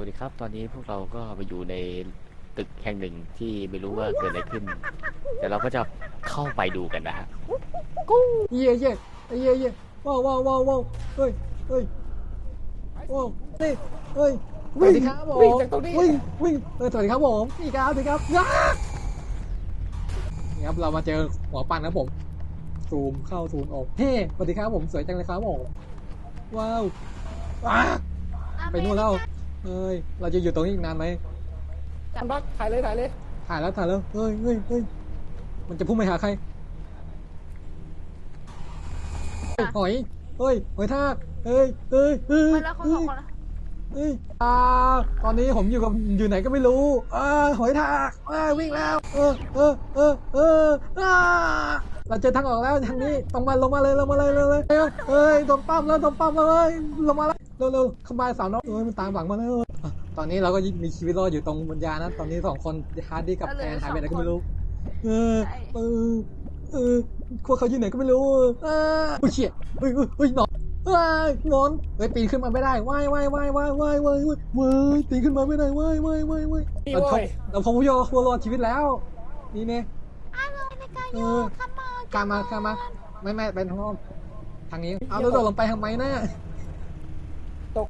วัสดีครับ ตอนนี้พวกเราก็มาอยู่ในตึกแห่งหนึ่งที่ไม่รู้ว่าเกิดอะไรขึ้น แต่เราก็จะเข้าไปดูกันนะฮะ เย่เย่เย่เย่ว้าวว้าวว้าวว้าวเฮ้ยเฮ้ยว้าวนี่เฮ้ยสวัสดีครับผมวิ่งจากตรงนี้ วิ่งวิ่งเออสวัสดีครับผมนี่ครับสวัสดีครับย้านี่ครับเรามาเจอหัวปั่นครับผมซูมเข้าซูมออกเฮ้สวัสดีครับผมสวยจังเลยครับผมว้าวว้าไปนู่นแล้ว เฮ้ย เราจะอยู่ตรงนี้อีกนานไหมจันบักถ่ายเลยถ่ายเลยถ่ายแล้วถ่ายแล้วเฮ้ยเฮ้ยเฮ้ยมันจะพุ่งไปหาใครหอยเฮ้ยหอยทากเฮ้ยเฮ้ยเฮ้ยคนละคนเฮ้สองยคนละเฮ้ยอ่าตอนนี้ผมอยู่กับอยู่ไหนก็ไม่รู้อ่าหอยทากอ่าวิ่งแล้ว เออเออเออเอออ่าเราเจอทางออกแล้วทางนี้ตรงมาลงมาเลยลงมาเลยเลยเลยเฮ้ยโดนปั้มแล้วโดนปั้มแล้วเลยลงมาแล้ว เร็วๆเข้าไปสาวน้องเอ้มันตามหลังมาแล้วตอนนี้เราก็มีชีวิตรอดอยู่ตรงบนยานะ ตอนนี้สองคนฮาร์ดดี้กับแอนหายไปไหนก็ไม่รู้ เออเออเออพวเขาอยู่ไหนก็ไม่รู้เออโอ้ยเชี่ยเฮ้ยเฮ้ยหนอนเอ้ยงอนเฮ้ยปีนขึ้นมาไม่ได้ว่ายว่ายว่ายว่ายว่ายว่ายว่ายว้ายปีนขึ้นมาไม่ได้ว่ายว่ายว่ายว่ายเรายพบเราพบผู้ยอดครัวรอดชีวิตแล้ว นี่เนี่ย เออ กล้ามาข้ามมาไม่ไม่เป็นห้องทางนี้ เอาแล้วโดดลงไปทางไหมนะ ตก